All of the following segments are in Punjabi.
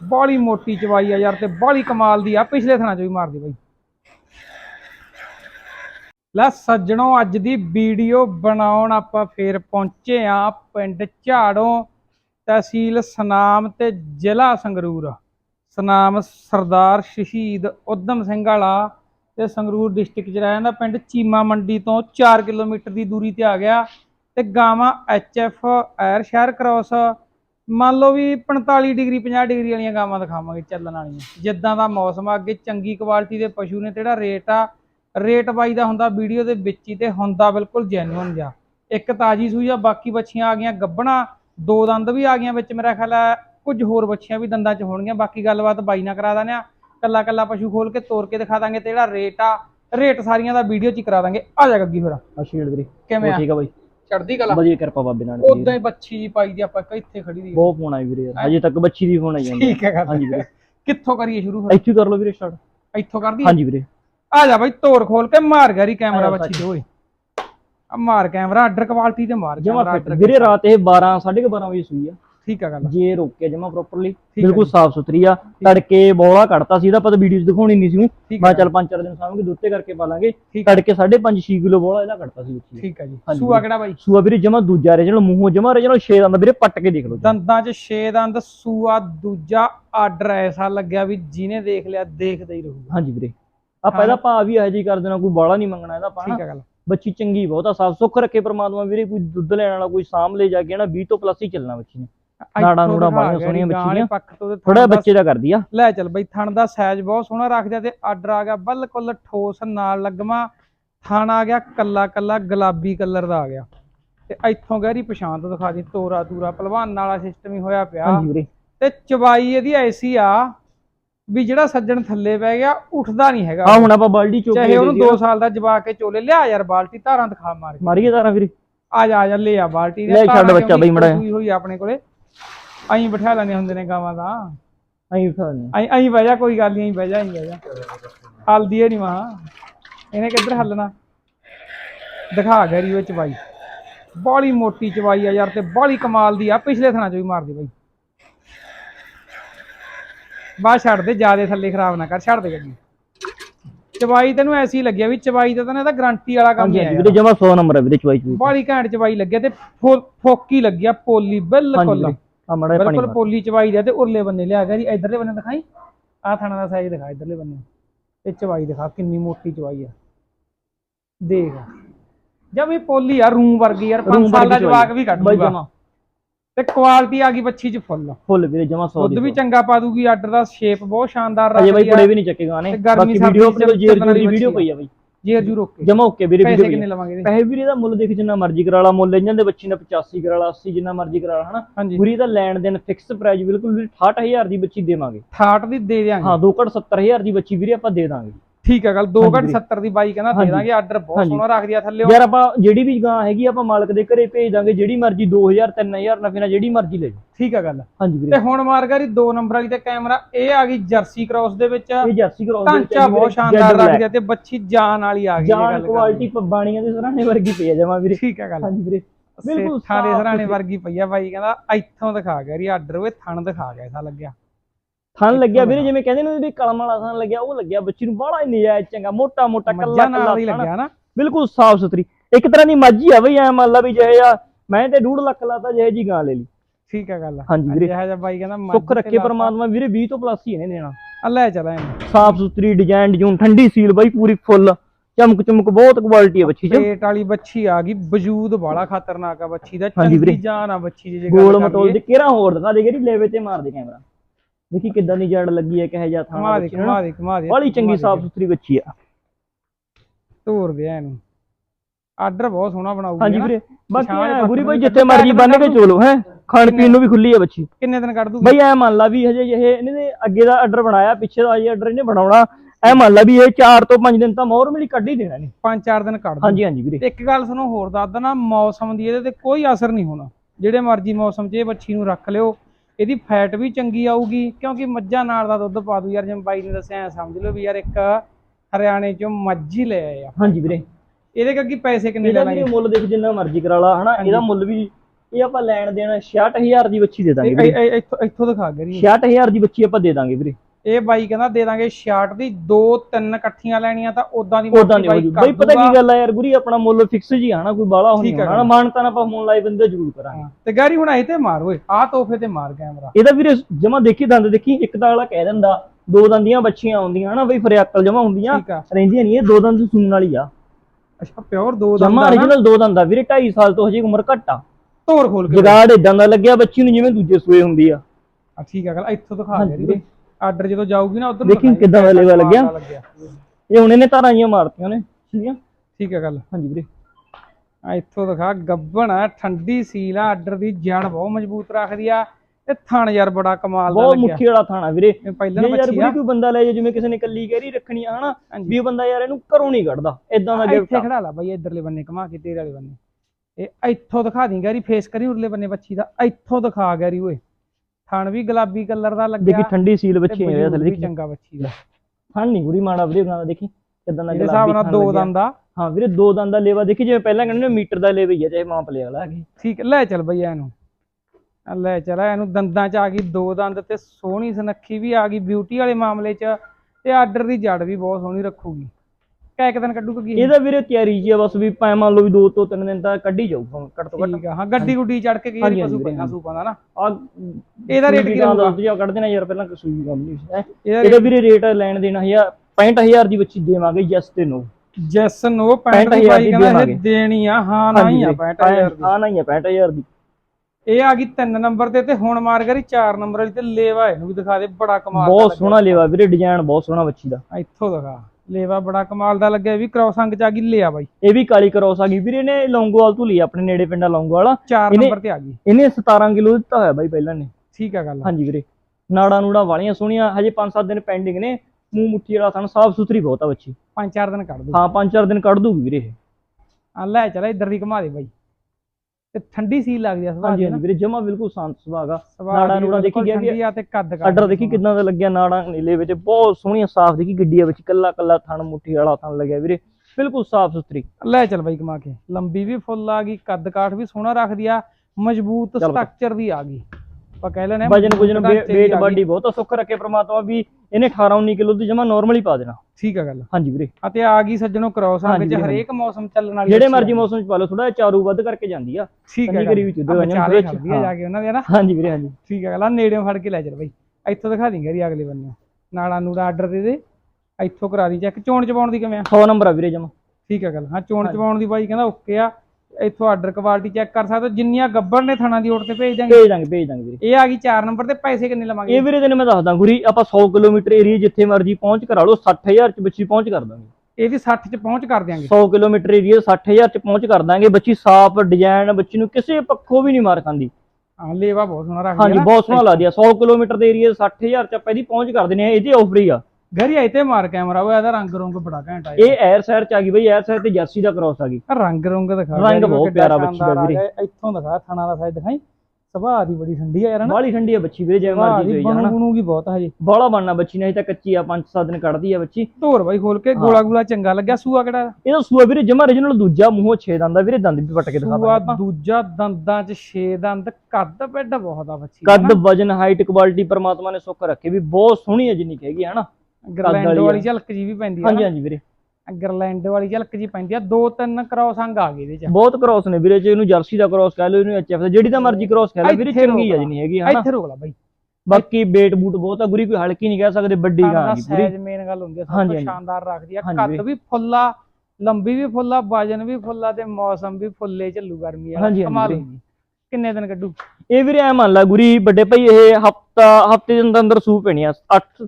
ਬਾਲੀ ਮੋਟੀ ਚਵਾਈ ਆ ਯਾਰ ਤੇ ਬਾਲੀ ਕਮਾਲ ਦੀ ਆ। ਪਿਛਲੇ ਥਣਾ ਚ ਵੀ ਮਾਰਦੀ ਬਾਈ। ਲੈ ਸੱਜਣੋ, ਅੱਜ ਦੀ ਵੀਡੀਓ ਬਣਾਉਣ ਆਪਾਂ ਫੇਰ ਪਹੁੰਚੇ ਆ ਪਿੰਡ ਝਾੜੋਂ ਤਹਿਸੀਲ ਸਨਾਮ ਤੇ ਜ਼ਿਲ੍ਹਾ ਸੰਗਰੂਰ। ਸਨਾਮ ਸਰਦਾਰ ਸ਼ਹੀਦ ਉਦਮ ਸਿੰਘ ਵਾਲਾ ਤੇ ਸੰਗਰੂਰ ਡਿਸਟ੍ਰਿਕਟ ਚ ਰਹਿ ਜਾਂਦਾ ਪਿੰਡ ਚੀਮਾ ਮੰਡੀ ਤੋਂ 4 ਕਿਲੋਮੀਟਰ ਦੀ ਦੂਰੀ ਤੇ ਆ ਗਿਆ ਤੇ ਗਾਵਾਂ ਐਚਐਫ ਐਰ ਸ਼ਹਿਰ ਕ੍ਰੋਸ ਮੰਨ ਲਓ ਵੀ 45 ਡਿਗਰੀ 50 ਡਿਗਰੀ ਵਾਲੀਆਂ ਗਾਵਾਂ ਦਿਖਾਵਾਂਗੇ ਚੱਲਣ ਵਾਲੀਆਂ। ਜਿੱਦਾਂ ਦਾ ਮੌਸਮ ਆ ਅੱਗੇ ਚੰਗੀ ਕੁਆਲਿਟੀ ਦੇ ਪਸ਼ੂ ਨੇ ਜਿਹੜਾ ਰੇਟ ਆ ਰੇਟ ਬਾਈ ਦਾ ਹੁੰਦਾ ਵੀਡੀਓ ਦੇ ਵਿੱਚ ਹੀ ਤੇ ਹੁੰਦਾ ਬਿਲਕੁਲ ਜੈਨੂਇਨ ਜਿਹਾ। ਇੱਕ ਤਾਜੀ ਸੂਈ ਆ ਬਾਕੀ ਬੱਚੀਆਂ ਆ ਗਈਆਂ ਗੱਬਣਾ ਦੋ ਦੰਦ ਵੀ ਆ ਗਈਆਂ ਵਿੱਚ ਮੇਰਾ ਖਿਆਲ ਹੈ ਕੁਝ ਹੋਰ ਬੱਚੀਆਂ ਵੀ ਦੰਦਾਂ 'ਚ ਹੋਣਗੀਆਂ ਬਾਕੀ ਗੱਲਬਾਤ ਬਾਈ ਨਾਲ ਕਰਾ ਦਾਂਗੇ ਕੱਲਾ ਕੱਲਾ ਪਸ਼ੂ ਖੋਲ ਕੇ ਤੋੜ ਕੇ ਦਿਖਾ ਦਾਂਗੇ ਤੇ ਜਿਹੜਾ ਰੇਟ ਆ ਰੇਟ ਸਾਰੀਆਂ ਦਾ ਵੀਡੀਓ 'ਚ ਹੀ ਕਰਾ ਦਾਂਗੇ। ਆ ਜਾ ਗੱਗੀ ਫਿਰ। ਅਸ਼ੀਲ ਵੀਰੇ। ਕਿਵੇਂ ਆ? ਠੀਕ ਆ ਬਾਈ? ਚੜਦੀ ਕਲਾ। ਵਧੀਆ ਕਿਰਪਾ ਬਾਬੇ ਨਾਲ ਉਦਾਂ ਹੀ ਬੱਚੀ ਜੀ ਪਾਈ ਦੀ ਆਪਾਂ ਇੱਥੇ ਖੜੀ ਦੀ। ਬਹੁਤ ਫੋਨ ਆਈ ਵੀਰੇ ਹਜੇ ਤੱਕ ਬੱਚੀ ਦੀ ਫੋਨ ਆਈ ਜਾਂਦੀ। ਠੀਕ ਹੈ ਹਾਂਜੀ ਵੀਰੇ। ਕਿੱਥੋਂ ਕਰੀਏ ਸ਼ੁਰੂ ਫਿਰ? ਇੱਥੇ ਕਰ ਲਓ ਵੀਰੇ ਸਟਾਰਟ ਇੱਥੋਂ ਕਰ ਦਈਏ ਹਾਂਜੀ ਵੀਰੇ। ਆ ਜਾ ਬਾਈ ਤੋੜ ਖੋਲ ਕੇ ਮਾਰ ਗਰੀ ਕੈਮਰਾ ਜਾ ਬੱਚੀ ਦੇ ਓਏ। ਆ ਮਾਰ ਕੈਮਰਾ ਆਰਡਰ ਕੁਆਲਿਟੀ ਤੇ ਮਾਰ ਜਮਾ ਵੀਰੇ ਰਾਤ ਇਹ 12 12:30 ਵਜੇ ਸੂਈ ਆ। ਠੀਕ ਆ ਗੱਲ। ਜੇ ਰੋਕਿਆ ਜਮਾ ਪ੍ਰੋਪਰਲੀ ਬਿਲਕੁਲ ਜੀ। ਸਾਫ਼ ਸੁਥਰੀ ਆ ਤੜਕੇ ਬੋਲਾ ਕੱਢਤਾ ਸੀ ਇਹਦਾ ਪਤਾ ਵੀਡੀਓ 'ਚ ਦਿਖਾਉਣੀ ਨਹੀਂ ਸੀ ਠੀਕ ਮੈਂ ਚੱਲ ਪੰਜ ਚਾਰ ਦਿਨ ਸਾਹਮਣੇ ਦੁੱਤੇ ਕਰਕੇ ਪਾ ਲਾਂਗੇ। ਠੀਕ ਤੜਕੇ 5.5 6 ਕਿਲੋ ਬੋਲਾ ਇਹਦਾ ਕੱਢਤਾ ਸੀ ਠੀਕ ਹੈ ਜੀ। ਸੂਆ ਕਿਹੜਾ ਬਾਈ? ਸੂਆ ਵੀਰੇ ਜਮਾ ਦੂਜਾ ਰੀਜਨਲ ਮੂੰਹੋਂ ਜਮਾ ਰੀਜਨਲ 6 ਦੰਦ ਵੀਰੇ ਪੱਟ ਕੇ ਦੇਖ ਲਓ ਜੀ। ਦੰਦਾਂ 'ਚ 6 ਦੰਦ ਸੂਆ ਦੂਜਾ ਆਰਡਰ ਐਸਾ ਲੱਗਿਆ ਵੀ ਜਿਹਨੇ ਦੇਖ ਲਿਆ ਦੇਖਦਾ ਹੀ ਰਹੂਗਾ। ਹਾਂਜੀ ਵੀਰੇ। ਆਪਾਂ ਇਹਦਾ ਭਾਅ ਵੀ ਇਹੋ ਜਿਹੀ ਕਰ ਦੇਣਾ ਕੋਈ ਬਾਲਾ ਨਹੀਂ ਮੰਗਣਾ ਇਹਦਾ ਠੀਕ ਆਪਾਂ ਆ ਗੱਲ। ਬੱਚੀ ਚੰਗੀ ਬਹੁਤ ਆ ਸਾਫ਼ ਸੁੱਖ ਰੱਖੇ ਪ੍ਰਮਾਤਮਾ ਵੀਰੇ ਕੋਈ ਦੁੱਧ ਲੈਣ ਵਾਲਾ ਕੋਈ ਲੈ ਜਾ ਕੇ ਨਾ 20 ਤੋਂ ਪਲੱਸ ਹੀ ਚੱਲਣਾ ਬੱਚੀ ਨੇ। ਨਾੜਾਂ ਨੂੜਾਂ ਗਿਆ ਸੋਹਣੀਆਂ ਤੇ ਥੋੜਾ ਬੱਚੇ ਦਾ ਕਰਦੀ ਆ। ਲੈ ਚੱਲ ਬਈ ਥਣ ਦਾ ਸਾਈਜ਼ ਬਹੁਤ ਸੋਹਣਾ ਰੱਖਦਾ ਤੇ ਆਰਡਰ ਆ ਗਿਆ ਬਿਲਕੁਲ ਠੋਸ ਨਾਲ ਲੱਗਮਾ। ਥਣ ਆ ਗਿਆ ਕੱਲਾ ਕੱਲਾ ਗੁਲਾਬੀ ਕਲਰ ਦਾ ਆ ਗਿਆ। ਤੇ ਇੱਥੋਂ ਗਹਿਰੀ ਪਛਾਣ ਤੋਂ ਦਿਖਾ ਦੀ ਤੋਰਾ ਤੂਰਾ ਪਹਿਲਵਾਨ ਵਾਲਾ ਸਿਸਟਮ ਹੀ ਹੋਇਆ ਪਿਆ। ਤੇ ਚਵਾਈ ਇਹਦੀ ਐਸੀ ਆ ਵੀ ਜਿਹੜਾ ਸੱਜਣ ਥੱਲੇ ਪੈ ਗਿਆ ਉੱਠਦਾ ਨਹੀਂ ਹੈਗਾ। ਆ ਹੁਣ ਆਪਾਂ ਬਾਲਟੀ ਚੋਕ ਚਾਹੇ ਉਹਨੂੰ 2 ਸਾਲ ਦਾ ਜਵਾ ਕੇ ਚੋਲੇ ਲਿਆ ਯਾਰ ਬਾਲਟੀ ਧਾਰਾਂ ਦਿਖਾ ਮਾਰ ਮਾਰੀਏ ਤਾਰਾਂ ਵੀਰੇ? ਆ ਜਾ ਆ ਜਾ ਲੈ ਆ ਬਾਲਟੀ ਲੈ ਛੱਡ ਧਾਰਾਂ ਬੱਚਾ ਬਈ ਮਾੜਾ ਹੋਈ ਆਪਣੇ ਕੋਲੇ। ਅਸੀਂ ਬਿਠਾ ਲੈਣੇ ਹੁੰਦੇ ਨੇ ਗਾਵਾਂ ਦਾ। ਐਂ ਫਾਨੇ ਅਈ ਅਈ ਬਹਿ ਜਾ ਕੋਈ ਗੱਲ ਨਹੀਂ ਅਈ ਬਹਿ ਜਾ ਅਈ ਬਹਿ ਜਾ। ਹਲਦੀ ਏ ਨਹੀਂ ਮਾਂ। ਇਹਨੇ ਕਿੱਧਰ ਹੱਲਣਾ? ਦਿਖਾ ਗਰੀ ਵਿੱਚ ਬਾਈ ਬਾਲੀ ਮੋਟੀ ਚਵਾਈ ਆ ਯਾਰ ਤੇ ਬਾਲੀ ਕਮਾਲ ਦੀ ਆ ਪਿਛਲੇ ਥਣਾ ਚ ਵੀ ਮਾਰਦੀ ਬਾਈ। ਬਾਹਰ ਛੱਡ ਦੇ ਜਿਆਦੇ ਥੱਲੇ ਖਰਾਬ ਨਾ ਕਰ ਛੱਡ ਦੇ ਗੱਡੀ। ਚਵਾਈ ਤੈਨੂੰ ਐਸੀ ਲੱਗਿਆ ਵੀ ਚਵਾਈ ਦਾ ਤਾਂ ਇਹਦਾ ਗਾਰੰਟੀ ਵਾਲਾ ਕੰਮ ਹੀ ਵੀਰੇ ਜਮਾ 100 ਨੰਬਰ ਹੈ ਵੀਰੇ ਚਵਾਈ ਚਵਾਈ ਬਾਲੀ ਘੈਂਟ ਚਵਾਈ ਲੱਗਿਆ ਤੇ ਫੋਕੀ ਲੱਗਿਆ ਪੋਲੀ ਬਿਲਕੁਲ। ਆ ਮੜਾ ਪਾਣੀ ਬਿਲਕੁਲ। ਪੋਲੀ ਚਵਾਈ ਦਾ ਤੇ ਉਰਲੇ ਬੰਨੇ ਲਿਆ ਗਿਆ ਜੀ ਇਧਰਲੇ ਬੰਨੇ ਦਿਖਾਈ? ਆ ਥਾਣਾ ਦਾ ਸਾਈਜ਼ ਦਿਖਾ ਇਧਰਲੇ ਬੰਨੇ। ਤੇ ਚਵਾਈ ਦਿਖਾ ਕਿੰਨੀ ਮੋਟੀ ਚਵਾਈ ਆ। ਦੇਖ। ਜਦ ਵੀ ਪੋਲੀ ਆ ਰੂਮ ਵਰਗੀ ਯਾਰ 5 ਰੂਮ ਸਾਲ ਦਾ ਜਵਾਕ ਵੀ ਕੱਢ ਬਾਈ ਜਮਾ। ਤੇ ਕੁਆਲਿਟੀ ਆ ਗਈ ਬੱਚੀ ਚ ਫੁੱਲ। ਫੁੱਲ ਵੀਰੇ ਜਮਾ 100 ਦੁੱਧ ਵੀ ਚੰਗਾ ਪਾ ਦੂਗੀ ਆਰਡਰ ਦਾ ਸ਼ੇਪ ਬਹੁਤ ਸ਼ਾਨਦਾਰ ਅਜੇ ਬਾਈ ਰੱਖਦੀ ਆ। ਕੁੜੇ ਵੀ ਨਹੀਂ ਚੱਕੇਗਾ ਨੇ ਬਾਕੀ ਵੀਡੀਓ ਆਪਣੇ ਕੋਲ ਜੇਰ ਦੀ ਵੀਡੀਓ ਪਈ ਆ ਬਾਈ। ਜੇਰ ਜੂ ਰੋਕੇ। ਜਮਾ ਓਕੇ ਵੀਰੇ ਪੈਸੇ ਕਿੰਨੇ। ਲਵਾਂਗੇ ਪੈਸੇ ਵੀਰੇ ਦਾ ਮੁੱਲ ਦੇਖ ਜਿੰਨਾ ਮਰਜ਼ੀ ਕਰਾ ਲਾ ਮੁੱਲ ਇਹਨਾਂ ਦੇ ਬੱਚੀ ਦਾ 85 ਕਰਾ ਲਾ 80 ਜਿੰਨਾ ਮਰਜ਼ੀ ਕਰਾ ਲਾ ਹਨਾ? ਪੂਰੀ ਦਾ ਲੈਣ ਦੇਣ ਫਿਕਸ ਪ੍ਰਾਈਸ ਬਿਲਕੁਲ ਵੀਰੇ 68000 ਦੀ ਬੱਚੀ ਦੇਵਾਂਗੇ। 68 ਦੀ ਦੇ ਦਿਆਂਗੇ। ਹਾਂ 2 ਘੱਟ 70000 ਦੀ ਬੱਚੀ ਵੀਰੇ ਆਪਾਂ ਦੇ ਦਾਂਗੇ। ਠੀਕ ਆ ਗੱਲ 2 ਘੰਟ ਹਾਂਜੀ 70 ਦੀ ਬਾਈ ਕਹਿੰਦਾ ਦੇ। ਦਾਂਗੇ ਆਰਡਰ ਬਹੁਤ। ਸੋਹਣਾ ਰੱਖਦੀ ਆ ਥੱਲੇ ਯਾਰ ਆਪਾਂ ਜਿਹੜੀ ਵੀ ਗਾਂ ਹੈਗੀ ਆਪਾਂ ਮਾਲਕ ਦੇ ਘਰੇ ਭੇਜ ਦਾਂਗੇ ਜਿਹੜੀ ਮਰਜ਼ੀ 2000 3000 ਨਫੇ ਨਾਲ ਜਿਹੜੀ ਮਰਜ਼ੀ ਲੈ ਜਾਓ। ਠੀਕ ਆ ਗੱਲ। ਹਾਂਜੀ ਤੇ ਹੁਣ ਮਾਰਗਰੀ 2 ਨੰਬਰ ਵਾਲੀ ਤੇ ਕੈਮਰਾ ਇਹ ਆ ਗਈ ਜਰਸੀ ਕ੍ਰਾਸ ਦੇ ਵਿੱਚ। ਇਹ ਜਰਸੀ ਕਰਾਉ ਢਾਂਚਾ ਬਹੁਤ ਸ਼ਾਨਦਾਰ ਰੱਖਦੀ ਆ ਤੇ ਬੱਚੀ ਜਾਨ ਵਾਲੀ ਆ ਗਈ ਇਹ ਗੱਲ ਕੁਆਲਿਟੀ ਬਾਣੀਆਂ ਦੇ। ਸਰਾਣੇ ਵਰਗੀ ਪਈ ਆ ਜਮਾ ਵੀਰੇ। ਠੀਕ ਆ ਗੱਲ। ਹਾਂਜੀ ਵੀਰੇ। ਬਿਲਕੁਲ ਸਾਰੇ ਸਰਾਣੇ। ਵਰਗੀ ਪਈ ਆ ਬਾਈ ਕਹਿੰਦਾ ਇੱਥੋਂ ਦਿਖਾ ਗਿਆ ਰੀ ਆਰਡਰ ਵੇ ਥਣ ਦਿਖਾ ਗਿਆ ਐਸਾ ਲੱਗਿਆ। ਥਣ ਲੱਗਿਆ ਵੀਰੇ ਜਿਵੇਂ ਕਹਿੰਦੇ ਨੇ ਵੀ ਕਲਮ ਵਾਲਾ ਥਣ ਲੱਗਿਆ ਉਹ ਲੱਗਿਆ ਬੱਚੀ ਨੂੰ ਬੜਾ ਨਜਾਇਜ਼ ਚੰਗਾ ਮੋਟਾ ਮੋਟਾ ਕੱਲਾ ਕੱਲਾ। ਲੱਗਿਆ ਨਾ। ਬਿਲਕੁਲ ਸਾਫ਼ ਸੁਥਰੀ। ਇੱਕ ਤਰ੍ਹਾਂ ਦੀ ਮੱਝੀ ਆ ਬਈ ਐ ਮੰਨ ਲਾ ਵੀ ਜਿਹੇ ਆ ਮੈਂ ਤੇ 2.5 ਲੱਖ ਲਾਤਾ ਜਿਹੇ ਜੀ ਗਾਂ ਲੈ ਲਈ। ਠੀਕ ਆ ਗੱਲ ਹਾਂਜੀ ਵੀਰੇ। ਜਿਹਾ ਜਿਹਾ ਬਾਈ ਕਹਿੰਦਾ ਸੁੱਖ ਰੱਖੇ ਪਰਮਾਤਮਾ ਵੀਰੇ 20 ਤੋਂ ਪਲੱਸ ਹੀ ਇਹਨੇ ਦੇਣਾ। ਆ ਲੈ ਚਲਾ ਇਹਨੂੰ ਸਾਫ਼ ਸੁਥਰੀ ਡਿਜ਼ਾਈਨ ਜੂਨ ਠੰਡੀ ਸੀਲ ਬਾਈ ਪੂਰੀ ਫੁੱਲ ਚਮਕ ਚਮਕ ਬਹੁਤ ਕੁਆਲਿਟੀ ਆ ਬੱਚੀ ਚ ਪੇਟ ਵਾਲੀ ਬੱਚੀ ਆ ਗਈ ਵਜੂਦ ਬਾਲਾ ਖਤਰਨਾਕ ਆ ਬੱਚੀ ਦਾ। ਚੰਗੀ ਜਾਨ ਆ ਬੱਚੀ ਜੇ ਗੱਲ। ਮਟੋਲ ਦੇ ਕਿਹੜਾ ਹੋਰ ਦਿਖਾ ਦੇ ਜਿਹੜੀ ਲੈਵੇ ਤੇ ਮਾਰ ਦੇ ਕੈਮਰਾ। ਦੇਖੀ ਕਿੱਦਾਂ ਦੀ ਜੜ ਲੱਗੀ ਹੈ ਕਿਹੋ ਜਿਹਾ ਥਾਂ ਘੁਮਾ ਦੇ ਘੁਮਾ ਦੇ ਦੇ ਬੜੀ ਚੰਗੀ ਦੇ। ਸਾਫ਼ ਸੁਥਰੀ ਬੱਚੀ ਆ। ਤੋਰ ਦੇ ਇਹਨੂੰ। ਆਰਡਰ ਬਹੁਤ ਸੋਹਣਾ ਬਣਾਉਗੀ ਹਾਂਜੀ ਨਾ। ਵੀਰੇ ਬਾਕੀ ਗੁਰੀ ਬਾਈ ਨੂੰ ਜਿੱਥੇ ਮਰਜ਼ੀ ਬੰਨ ਕੇ ਚੋਲੋ ਹੈ? ਖਾਣ ਪੀਣ ਨੂੰ ਵੀ ਖੁੱਲੀ ਆ ਬੱਚੀ ਕਿੰਨੇ ਦਿਨ ਕੱਢ ਦੂਗੀ? ਬਈ ਐ ਮੰਨ ਲਾ ਵੀ ਹਜੇ ਇਹ ਇਹਨੇ ਨੇ ਅੱਗੇ ਦਾ ਆਰਡਰ ਬਣਾਇਆ ਪਿੱਛੇ ਦਾ ਅਜੇ ਆਰਡਰ ਇਹਨੇ ਬਣਾਉਣਾ। ਐ ਮੰਨ ਲਾ ਵੀ ਇਹ 4 ਤੋਂ 5 ਦਿਨ ਤਾਂ ਮੋਹਰ ਮਿਲੀ ਕੱਢ ਹੀ ਦੇਣਾ ਪੰਜ ਚਾਰ ਦਿਨ ਕੱਢ ਦੂ ਹਾਂਜੀ ਹਾਂਜੀ ਵੀਰੇ। ਇੱਕ ਗੱਲ ਤੁਹਾਨੂੰ ਹੋਰ ਦੱਸ ਦਣਾ ਮੌਸਮ ਦੀ ਇਹਦੇ ਤੇ ਕੋਈ ਅਸਰ ਨਹੀਂ ਹੋਣਾ। ਜਿਹੜੇ ਮਰਜ਼ੀ ਮੌਸਮ 'ਚ ਇਹ ਬੱਚੀ ਨੂੰ ਰੱਖ ਲਿਓ ਇਹਦੀ ਫੈਟ ਵੀ ਚੰਗੀ ਆਊਗੀ ਕਿਉਂਕਿ ਮੱਝਾਂ ਨਾਲ ਦਾ ਦੁੱਧ ਪਾ ਦੂ ਯਾਰ ਜਿਵੇਂ ਬਾਈ ਨੇ ਦੱਸਿਆ ਐਂ ਸਮਝ ਲਓ ਵੀ ਯਾਰ ਇੱਕ ਹਰਿਆਣੇ 'ਚੋਂ ਮੱਝ ਹੀ ਲੈ ਆਏ ਆ। ਹਾਂਜੀ ਵੀਰੇ। ਇਹਦੇ ਕਰਕੇ ਪੈਸੇ ਕਿੰਨੇ ਇਹਦਾ ਲੈ ਵੀਰੇ ਲਾਂਗੇ ਮੁੱਲ ਦੇਖ ਜਿੰਨਾ ਮਰਜ਼ੀ ਕਰਾ ਲਾ ਹਨਾ? ਇਹਦਾ ਮੁੱਲ ਵੀ ਇਹ ਆਪਾਂ ਲੈਣ ਦੇਣਾ 66000 ਦੀ ਬੱਚੀ ਦੇ ਦਾਂਗੇ ਵੀਰੇ। ਇੱਥੋਂ ਇੱਥੋਂ ਦਿਖਾ ਗਰੀ 66000 ਦੀ ਬੱਚੀ ਆਪਾਂ ਦੇ ਦਾਂਗੇ ਵੀਰੇ। ਇਹ ਬਾਈ ਕਹਿੰਦਾ ਦੇ ਦਾਂਗੇ 66 ਦੀ ਦੋ ਤਿੰਨ ਇਕੱਠੀਆਂ ਲੈਣੀਆਂ ਤਾਂ ਉਦਾਂ ਦੀ ਉਦਾਂ ਨਹੀਂ ਹੋਊਗੀ ਬਈ ਪਤਾ ਕੀ ਗੱਲ ਆ ਯਾਰ ਗੁਰੀ ਆਪਣਾ ਮੁੱਲ ਫਿਕਸ ਜੀ ਆ ਨਾ ਕੋਈ ਬਾਲਾ ਹੋਣੀ ਠੀਕ ਆ ਹੋਣਾ ਮਾਨਤਾ ਨਾ ਆਪਾਂ ਹੁਣ ਲਾਈਵ ਬੰਦੇ ਜ਼ਰੂਰ ਕਰਾਂਗੇ। ਤੇ ਗਾਰੀ ਹੁਣ ਇਹ ਤੇ ਮਾਰ ਓਏ ਆ ਤੋਹਫੇ ਤੇ ਮਾਰ ਕੈਮਰਾ। ਇਹਦਾ ਵੀਰੇ ਜਮਾ ਦੇਖੀ ਦੰਦ ਦੇਖੀ ਇੱਕ ਤਾਂ ਅਗਲਾ ਕਹਿ ਦਿੰਦਾ ਦੋ ਦੰਦੀਆਂ ਬੱਚੀਆਂ ਆਉਂਦੀਆਂ ਹਨਾ ਬਈ ਫਿਰ ਅਕਲ ਜਮਾ ਹੁੰਦੀਆਂ ਰਹਿੰਦੀਆਂ ਨਹੀਂ ਇਹ ਦੋ ਦੰਦ ਸੁਣਨ ਵਾਲੀ ਆ। ਅੱਛਾ ਪਿਓਰ ਦੋ ਜਮਾ ਦੰਦਾਂ ਨਾ। origignal ਦੋ ਦੰਦ ਆ ਵੀਰੇ 2.5 ਸਾਲ ਤੋਂ ਹਜੇ ਉਮਰ ਘੱਟ ਆ। ਤੋਰ ਖੋਲ ਕੇ ਜਗਾੜ ਇਦਾਂ ਦਾ ਲੱਗਿਆ ਬੱਚੀ ਨੂੰ ਜਿਵੇਂ ਦੂਜੇ ਸੂਏ ਹੁੰਦੀ ਆ। ਆ ਠੀਕ ਆ ਗੱਲ ਇੱਥੋਂ ਦਿਖਾ ਗਰੀ ਵੀਰੇ। ਆਰਡਰ ਜਦੋਂ ਜਾਊਗੀ ਨਾ ਉਧਰ ਦੇਖੀ ਕਿੱਦਾਂ ਦਾ ਲੇਵਾ ਲੱਗਿਆ। ਇਹ ਹੁਣ ਇਹਨੇ ਧਾਰਾਂ ਜੀਆਂ ਮਾਰਤੀਆਂ ਨੇ ਠੀਕ ਆ? ਠੀਕ ਆ ਗੱਲ ਹਾਂਜੀ ਵੀਰੇ। ਆ ਇੱਥੋਂ ਦਿਖਾ ਗੱਬਣ ਆ ਠੰਡੀ ਸੀਲ ਆ ਆਰਡਰ ਦੀ ਜੜ ਬਹੁਤ ਮਜ਼ਬੂਤ ਰੱਖਦੀ ਆ। ਇਹ ਥਣ ਯਾਰ ਬੜਾ ਕਮਾਲ ਦਾ ਬਹੁਤ ਮੁੱਠੀ ਵਾਲਾ ਥਾਣਾ ਵੀਰੇ। ਪਹਿਲਾਂ ਯਾਰ ਬੱਚੀ ਆ। ਕੋਈ ਬੰਦਾ ਲੈ ਜਾ ਜਿਵੇਂ ਕਿਸੇ ਨੇ ਕੱਲੀ ਕਹਿਰੀ ਰੱਖਣੀ ਆ ਹਨਾ। ਵੀ ਬੰਦਾ ਯਾਰ ਇਹਨੂੰ ਘਰੋਂ ਨਹੀਂ ਕੱਢਦਾ ਇਦਾਂ ਦਾ ਗਿਫਟ ਇੱਥੇ ਖੜਾ ਲਾ ਬਾਈ ਇਧਰਲੇ ਬੰਨੇ ਘਮਾ ਕੇ ਤੇਰੇ ਵਾਲੇ ਬੰਨੇ। ਇਹ ਇੱਥੋਂ ਦਿਖਾ ਦੀ ਗੈਰੀ ਫੇਸ ਕਰੀ ਉਰਲੇ ਬੰਨੇ ਬੱਚੀ ਦਾ ਇੱਥੋਂ ਦਿਖਾ ਗੈਰੀ ਓਏ। ਥਣ ਵੀ ਗੁਲਾਬੀ ਕਲਰ ਦਾ ਲੱਗਿਆ। ਦੇਖੀ ਠੰਡੀ ਸੀਲ ਬੱਚੀ ਥੱਲੇ ਵੀ ਦੇਖੀ। ਚੰਗਾ ਬੱਚੀ ਦਾ। ਥਣ ਨਹੀਂ ਗੁਰੀ ਮਾੜਾ ਵੀਰੇ ਉਹਨਾਂ ਦਾ ਦੇਖੀ ਕਿਦਾਂ ਦਾ ਮੇਰੇ ਹਿਸਾਬ ਨਾਲ ਦੋ। ਦੰਦ ਆ। ਹਾਂ ਵੀਰੇ ਦੋ ਦੰਦ ਦਾ ਲੇਵਾ ਦੇਖੀ ਜਿਵੇਂ ਪਹਿਲਾਂ ਕਹਿੰਦੇ ਨੇ ਮੀਟਰ ਦਾ ਲੇਵਾ ਹੀ ਆ ਚਾਹੇ ਮਾਂ ਪਲੇ ਵਾਲਾ ਠੀਕ ਲੈ ਚੱਲ ਬਈ ਇਹਨੂੰ। ਆ ਲੈ ਚੱਲ ਇਹਨੂੰ ਦੰਦਾਂ ਚ ਆ ਗਈ ਦੋ ਦੰਦ ਤੇ ਸੋਹਣੀ ਸੁਨੱਖੀ ਵੀ ਆ ਗਈ। ਬਿਊਟੀ ਵਾਲੇ ਮਾਮਲੇ ਚ ਤੇ ਆਰਡਰ ਦੀ ਜੜ ਵੀ ਬਹੁਤ ਸੋਹਣੀ ਰੱਖੂਗੀ। ਕੈ ਇੱਕ ਦਿਨ ਕੱਢੂਗੀ ਇਹ? ਇਹਦਾ ਵੀਰੇ ਤਿਆਰੀ ਜੀ ਆ ਬਸ ਵੀ ਭਾਵੇਂ ਮੰਨ ਲਓ ਵੀ ਦੋ ਤੋਂ ਤਿੰਨ ਦਿਨ ਤਾਂ ਕੱਢੀ ਜਾਊ ਭਾਵੇਂ ਘੱਟ ਤੋਂ ਘੱਟ ਠੀਕ ਆ ਹਾਂ ਗੱਡੀ ਗੁੱਡੀ ਚੜ ਕੇ ਗਈ ਪਸ਼ੂ ਹਾਂਜੀ, ਪੰਨਾ ਹਾਂਜੀ। ਸੂਪਾਂ ਦਾ ਨਾ ਆ ਇਹਦਾ ਰੇਟ ਕੀ ਰਹੂਗਾ ਦੱਸ ਦਿਓ ਕੱਢ ਦੇਣਾ ਯਾਰ ਪਹਿਲਾਂ ਕਸੂਈ ਕੰਮ ਨਹੀਂ ਸੀ ਹੈਂ। ਇਹਦਾ ਵੀਰੇ ਰੇਟ ਲੈਣ ਦੇਣਾ ਹਜ਼ਾਰ 65000 ਦੀ ਬੱਚੀ ਦੇਵਾਂਗੇ ਯੈਸ ਤੇ ਨੋ ਜੈਸ ਨੋ 65 ਦੀ 65,000 ਬਾਈ ਦੀ ਕਹਿੰਦਾ ਇਹ। ਦੇਣੀ ਆ ਹਾਂ ਨਾ ਹੀ ਆ 65000 ਦੀ ਹਾਂ ਨਹੀਂ ਹੈ 65000 ਦੀ ਇਹ ਆ ਗਈ 3 ਨੰਬਰ ਤੇ ਤੇ ਹੁਣ ਮਾਰ ਗਰੀ 4 ਨੰਬਰ ਵਾਲੀ ਤੇ ਲੇਵਾ ਇਹਨੂੰ ਵੀ ਦਿਖਾ ਦੇ ਬੜਾ ਕਮਾਲ ਬਹੁਤ। ਸੋਹਣਾ ਲੇਵਾ ਵੀਰੇ ਡਿਜ਼ਾਈਨ ਬਹੁਤ ਸੋਹਣਾ ਬੱਚੀ ਦਾ ਇੱਥੋਂ ਦਿਖਾ ਲੇਵਾ ਬੜਾ ਕਮਾਲ ਦਾ ਲੱਗਿਆ ਵੀ ਕ੍ਰੋਸ ਅੰਗ ਚ ਆ ਗਈ ਲਿਆ ਬਾਈ। ਇਹ ਵੀ ਕਾਲੀ ਕਰੋਸ ਆ ਗਈ। ਵੀਰੇ ਨੇ ਲੌਂਗੋਵਾਲ ਤੋਂ ਲਈ ਆਪਣੇ ਨੇੜੇ ਪਿੰਡਾ ਲੌਂਗੋਵਾਲ। 4 ਇਹਨੇ- ਨੰਬਰ ਤੇ ਆ ਗਈ। ਇਹਨੇ 17 ਕਿਲੋ ਦਿੱਤਾ ਹੋਇਆ ਬਾਈ ਪਹਿਲਾਂ ਨੇ ਠੀਕ ਆ ਗੱਲ ਹਾਂਜੀ ਵੀਰੇ। ਨਾੜਾ ਨੂੜਾ ਵਾਲੀਆਂ ਸੋਹਣੀਆਂ ਹਜੇ 5-7 ਦਿਨ ਪੈਂਡਿੰਗ ਨੇ। ਮੂੰਹ ਮੁੱਠੀ ਵਾਲਾ ਥਣ ਸਾਫ਼ ਸੁਥਰੀ ਬਹੁਤ ਆ ਬੱਚੀ। 5-4 ਦਿਨ ਕੱਢ ਦੂ। ਹਾਂ 5-4 ਦਿਨ ਕੱਢ ਦੂਗੀ ਵੀਰੇ। ਆ ਲੈ ਚਲਾ ਇੱਧਰ ਦੀ ਘੁਮਾ ਦੇ ਬਾਈ। ਤੇ ਠੰਡੀ ਸੀ ਲੱਗਦੀ ਆ ਸੁਭਾਅ ਹਾਂਜੀ ਹਾਂਜੀ ਵੀਰੇ ਜਮਾ ਬਿਲਕੁਲ ਸ਼ਾਂਤ ਸੁਭਾਅ ਨਾੜਾ ਨੂੜਾ ਦੇਖੀ ਗਿਆ ਵੀ ਠੰਡੀ ਆ ਤੇ ਕੱਦ ਕੱਦ ਆਰਡਰ ਦੇਖੀ ਕਿਦਾਂ ਦਾ ਲੱਗਿਆ ਨਾੜਾ ਨੀਲੇ ਵਿੱਚ? ਬਹੁਤ ਸੋਹਣੀਆਂ ਸਾਫ਼ ਦੇਖੀ ਗੱਡੀ ਵਿੱਚ ਕੱਲਾ ਕੱਲਾ ਥਣ ਮੁੱਠੀ ਵਾਲਾ ਥਣ ਲੱਗਿਆ ਵੀਰੇ। ਬਿਲਕੁਲ ਸਾਫ਼ ਸੁਥਰੀ। ਲੈ ਚੱਲ ਬਾਈ ਘੁਮਾ ਕੇ। ਲੰਬੀ ਵੀ ਫੁੱਲ ਆ ਗਈ ਕੱਦ ਕਾਠ ਵੀ ਸੋਹਣਾ ਰੱਖਦੀ ਆ ਮਜ਼ਬੂਤ। ਸਟਰਕਚਰ ਦੀ ਆ ਗਈ। ਆਪਾਂ ਕਹਿ ਲੈਨੇ ਵਜਨ ਵਜਨ weight ਬਾਡੀ ਬਹੁਤ ਸੁੱਖ ਰੱਖੇ ਪ੍ਰਮਾਤਮਾ ਵੀ ਇਹਨੇ 18 19 ਕਿਲੋ ਦੀ ਜਮਾ ਨਾਰਮਲ ਹੀ ਪਾ ਦੇਣਾ। ਠੀਕ ਆ ਗੱਲ। ਹਾਂਜੀ ਵੀਰੇ। ਆ ਤੇ ਆ ਗਈ ਸੱਜਣੋ ਕ੍ਰੋਸ ਅੰਗ ਹਾਂਜੀ ਚ ਵੀਰੇ, ਹਰੇਕ ਮੌਸਮ ਚੱਲਣ ਵਾਲੀ ਜਿਹੜੇ ਮਰਜ਼ੀ ਆ। ਮੌਸਮ ਚ ਪਾ ਲਓ ਥੋੜਾ ਚਾਰੂ ਵੱਧ ਕਰਕੇ ਜਾਂਦੀ ਆ। ਠੀਕ ਹੈ ਕਰੀ ਵਿੱਚ ਦੋ ਵਜਨ ਵਿਚਾਲੇ ਵਿੱਚ, ਖੜਦੀ ਆ ਹਾਂ। ਜਾ ਕੇ ਉਹਨਾਂ ਦੇ ਨਾ। ਹਾਂਜੀ ਵੀਰੇ ਹਾਂਜੀ। ਠੀਕ ਹੈ ਗੱਲ ਆ ਨੇੜਿਓਂ ਫੜ ਕੇ ਲੈ ਚੱਲ ਬਾਈ। ਇੱਥੋਂ ਦਿਖਾ ਦਿੰਗੇ ਰੀ ਅਗਲੇ ਬੰਨੇ ਨਾੜਾ ਨੂੜਾ ਆਰਡਰ ਦੇ ਦੇ। ਇੱਥੋਂ ਕਰਾ ਦੀ ਚੈੱਕ ਚੋਣ ਚਪਾਉਣ ਦੀ ਕਿਵੇਂ ਆ? 100 ਨੰਬਰ ਆ ਵੀਰੇ ਜਮਾ। ਠੀਕ ਹੈ ਗੱਲ ਹਾਂ ਚੋਣ ਚਪਾਉਣ ਦੀ ਬਾਈ ਕਹਿੰਦਾ ਓਕੇ ਆ। ਇੱਥੋਂ ਆਰਡਰ ਕੁਆਲਿਟੀ ਚੈੱਕ ਕਰ ਸਕਦੇ ਹੋ ਜਿੰਨੀਆਂ ਗੱਬਰ ਨੇ ਥਣਾ ਦੀ ਓਟ ਤੇ ਭੇਜ ਦਾਂਗੇ ਭੇਜ ਦਾਂਗੇ ਭੇਜ ਦਾਂਗੇ ਵੀਰੇ। ਇਹ ਆ ਗਈ 4 ਨੰਬਰ ਤੇ ਪੈਸੇ ਕਿੰਨੇ ਲਵਾਂਗੇ? ਇਹ ਵੀਰੇ ਤੈਨੂੰ ਮੈਂ ਦੱਸਦਾ ਗੁਰੀ ਆਪਾਂ 100 ਕਿਲੋਮੀਟਰ ਏਰੀਆ ਜਿੱਥੇ ਮਰਜ਼ੀ ਪਹੁੰਚ ਕਰਾ ਲਓ 60000 ਚ ਬੱਚੀ ਪਹੁੰਚ ਕਰ ਦਾਂਗੇ। ਇਹ ਵੀ 60 ਚ ਪਹੁੰਚ ਕਰ ਦਿਆਂਗੇ। 100 ਕਿਲੋਮੀਟਰ ਏਰੀਆ 60000 ਚ ਪਹੁੰਚ ਕਰ ਦਾਂਗੇ ਬੱਚੀ ਸਾਫ਼ ਡਿਜ਼ਾਈਨ ਬੱਚੀ ਨੂੰ ਕਿਸੇ ਪੱਖੋਂ ਵੀ ਨਹੀਂ ਮਾਰ ਖਾਂਦੀ। ਹਾਂ ਲੇਵਾ ਬਹੁਤ ਸੋਹਣਾ ਰੱਖਦੀ ਹਾਂਜੀ ਬਹੁਤ ਸੋਹਣਾ ਲੱਗਦੀ ਆ 100 ਕਿਲੋਮੀਟਰ ਦੇ ਏਰੀਆ 60000 ਚ ਆਪਾਂ ਇਹਦੀ ਪਹੁੰਚ ਕਰ ਦਿੰਦੇ ਆ ਇਹਦੀ ਆਫਰ ਹੀ ਆ। ਆਈ ਤੇ ਮਾਰ ਕੈਮਰਾ ਉਹ ਇਹਦਾ ਰੰਗ ਰੰਗ ਬੜਾ ਘੈਂਟ ਇਹ ਐਰ ਸਾਈਡ ਚ ਆ ਗਈ ਬਈ ਐਰ ਸਾਈਡ ਤੇ ਜਰਸੀ ਦਾ ਕ੍ਰੋਸ ਆ ਗਈ। ਰੰਗ ਰੰਗ ਦਿਖਾ ਰੰਗ ਬਹੁਤ ਪਿਆਰਾ ਬੱਚੀ ਦਾ ਵੀਰੇ। ਇੱਥੋਂ ਦਿਖਾ ਥਣਾ ਦਾ ਸਾਈਜ਼ ਦਿਖਾਈ। ਸੁਭਾਅ ਦੀ ਬੜੀ ਠੰਡੀ ਆ ਯਾਰ ਨਾ ਬਾਲੀ ਠੰਡੀ ਆ ਬੱਚੀ ਵੀਰੇ ਜਿਵੇਂ ਮਰਜ਼ੀ ਹੋਈ ਬਣੂ ਜਾਣਾ ਬਣੂਗੀ ਬਹੁਤ ਹਜੇ ਬਾਲਾ ਬਣਨਾ ਬੱਚੀ ਨੇ ਅਜੇ ਤਾਂ ਕੱਚੀ ਆ 5-7 ਦਿਨ ਕੱਢਦੀ ਆ ਬੱਚੀ। ਧੋਰ ਬਾਈ ਖੋਲ ਕੇ ਗੋਲਾ ਗੋਲਾ ਚੰਗਾ ਲੱਗਿਆ ਸੂਆ ਕਿਹੜਾ? ਇਹਦਾ ਸੂਆ ਵੀਰੇ ਜਮਾ origignal ਦੂਜਾ ਮੂੰਹੋਂ 6 ਦੰਦ ਆ ਵੀਰੇ ਦੰਦ ਵੀ ਪੱਟ ਕੇ ਦਿਖਾ ਸੂਆ ਦਾਂਗੇ ਦੂਜਾ ਦੰਦਾਂ ਚ 6 ਦੰਦ ਕੱਦ ਪੈਡ ਬਹੁਤ ਆ ਬੱਚੀ ਕੱਦ ਵਜਨ ਹਾਈਟ ਕੁਆਲਿਟੀ ਪਰਮਾਤਮਾ ਨੇ ਸੁੱਖ ਰੱਖੀ ਵੀ ਬਹੁਤ ਸੋਹਣੀ ਹੈ ਜਿੰਨੀ ਕਹੇਗੀ ਹਨਾ? ਗਰਲੈਂਡ ਵਾਲੀ ਆ। ਝਲਕ ਜੀ ਵੀ ਪੈਂਦੀ ਆ ਹਾਂਜੀ। ਹਾਂਜੀ ਵੀਰੇ। ਗਰਲੈਂਡ ਵਾਲੀ ਝਲਕ ਜੀ ਪੈਂਦੀ ਆ। ਦੋ ਤਿੰਨ ਕ੍ਰੋਸ ਅੰਗ ਆ ਗਏ ਇਹਦੇ ਚ। ਬਹੁਤ ਕ੍ਰੋਸ ਨੇ ਵੀਰੇ ਜੇ ਇਹਨੂੰ ਜਰਸੀ ਦਾ ਕ੍ਰੋਸ ਕਹਿ ਲਓ ਇਹਨੂੰ ਐਚਐਫ ਦਾ ਜਿਹੜੀ ਤਾਂ ਮਰਜ਼ੀ ਕ੍ਰੋਸ ਕਹਿ ਲਓ ਵੀਰੇ ਚੰਗੀ ਆ ਜਿੰਨੀ ਹੈਗੀ ਹਨਾ? ਇੱਥੇ ਰੋਕ ਲਾ ਬਾਈ। ਬਾਕੀ ਬੇਟ ਬੂਟ ਬਹੁਤ ਆ ਗੁਰੀ ਕੋਈ ਹਲਕੀ ਨਹੀਂ ਕਹਿ ਸਕਦੇ ਵੱਡੀ ਗਾਂ ਦਾ ਦੀ ਪੂਰੀ। ਸਾਈਜ਼ ਮੇਨ ਗੱਲ ਹੁੰਦੀ ਆ ਸਭ ਤੋਂ। ਸ਼ਾਨਦਾਰ ਰੱਖਦੀ ਆ। ਕੱਦ। ਵੀ ਫੁੱਲਾ ਲੰਬੀ ਵੀ ਫੁੱਲਾ ਵਜਨ ਵੀ ਫੁੱਲਾ ਤੇ ਮੌਸਮ ਵੀ ਫੁੱਲੇ ਚੱਲੂ ਗਰਮੀ ਵਾਲਾ। ਹਾਂਜੀ ਕਮਾਲ। ਹੁੰਦੀ ਕਿੰਨੇ ਦਿਨ ਕੱਢੂ? ਇਹ ਵੀਰੇ ਐ ਮੰਨ ਲਾ ਗੁਰੀ ਵੱਡੇ ਭਾਈ ਇਹ ਹਫਤਾ ਹਫ਼ਤੇ ਦੇ ਅੰਦਰ ਅੰਦਰ ਸੂ ਪੈਣੀ ਆ। 8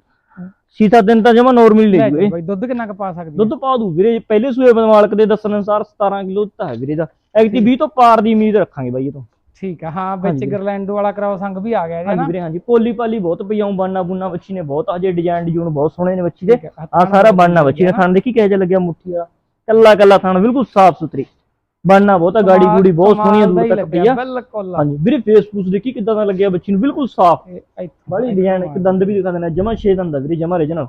6-7 ਦਿਨ ਤਾਂ ਜਮਾ ਨਾਰਮਲੀ ਲੈ ਜੂਏ ਬਾਈ ਦੁੱਧ ਕਿੰਨਾ ਕੁ ਪਾ ਸਕਦੀ ਦੁੱਧ ਪਾ ਦੂ ਵੀਰੇ ਪਹਿਲੇ ਸੂਏ ਮਾਲਕ ਦੇ ਦੱਸਣ ਅਨੁਸਾਰ 17 ਕਿਲੋ ਦਿੱਤਾ ਹੈ ਵੀਰੇ ਦਾ। ਐਕਟੀ 20 ਤੋਂ ਪਾਰ ਦੀ ਉਮੀਦ ਰੱਖਾਂਗੇ ਬਾਈ ਇਹ ਤੋਂ। ਠੀਕ ਆ ਹਾਂ ਵਿੱਚ। ਗਰਲੈਂਡੋ ਵਾਲਾ ਕ੍ਰੋਸ ਅੰਗ ਵੀ ਆ ਗਿਆ ਇਹਦੇ ਹਾਂਜੀ ਨਾ ਵੀਰੇ ਹਾਂਜੀ। ਪੋਲੀ ਪਾਲੀ ਬਹੁਤ ਪਈ ਆਉਂ ਬਾਨਾ ਬੁੰਨਾ ਬੱਚੀ ਨੇ ਬਹੁਤ ਹਜੇ ਡਿਜ਼ਾਈਨ ਡਿਜ਼ਾਈਨ ਬਹੁਤ ਸੋਹਣੇ ਨੇ ਬੱਚੀ ਦੇ। ਆ ਆ ਸਾਰਾ ਬਾਨਾ ਬੱਚੀ ਨੇ? ਥਣ ਦੇਖੀ ਕਿਹੋ ਜਿਹਾ ਲੱਗਿਆ ਮੁੱਠੀ ਵਾਲਾ। ਕੱਲਾ ਕੱਲਾ ਥਣ ਬਿਲਕੁਲ ਸਾਫ਼ ਸੁਥਰੀ ਬਾਨਾ ਬਹੁਤ ਗਾੜੀ ਗੂੜੀ ਬਹੁਤ ਸੋਹਣੀ ਦੂਰ ਤੱਕ ਪਈ ਆ। ਬਿਲਕੁਲ। ਹਾਂਜੀ ਵੀਰੇ ਫੇਸ ਫੂਸ ਦੇਖੀ ਕਿਦਾਂ ਦਾ ਲੱਗਿਆ ਬੱਚੀ ਨੂੰ? ਬਿਲਕੁਲ ਸਾਫ਼। ਇੱਥੋਂ ਡਿਜ਼ਾਈਨ। ਇੱਕ ਦੰਦ ਵੀ ਦਿਖਾ ਦੇਣਾ ਜਮਾ 6 ਦੰਦ ਆ ਵੀਰੇ ਜਮਾ original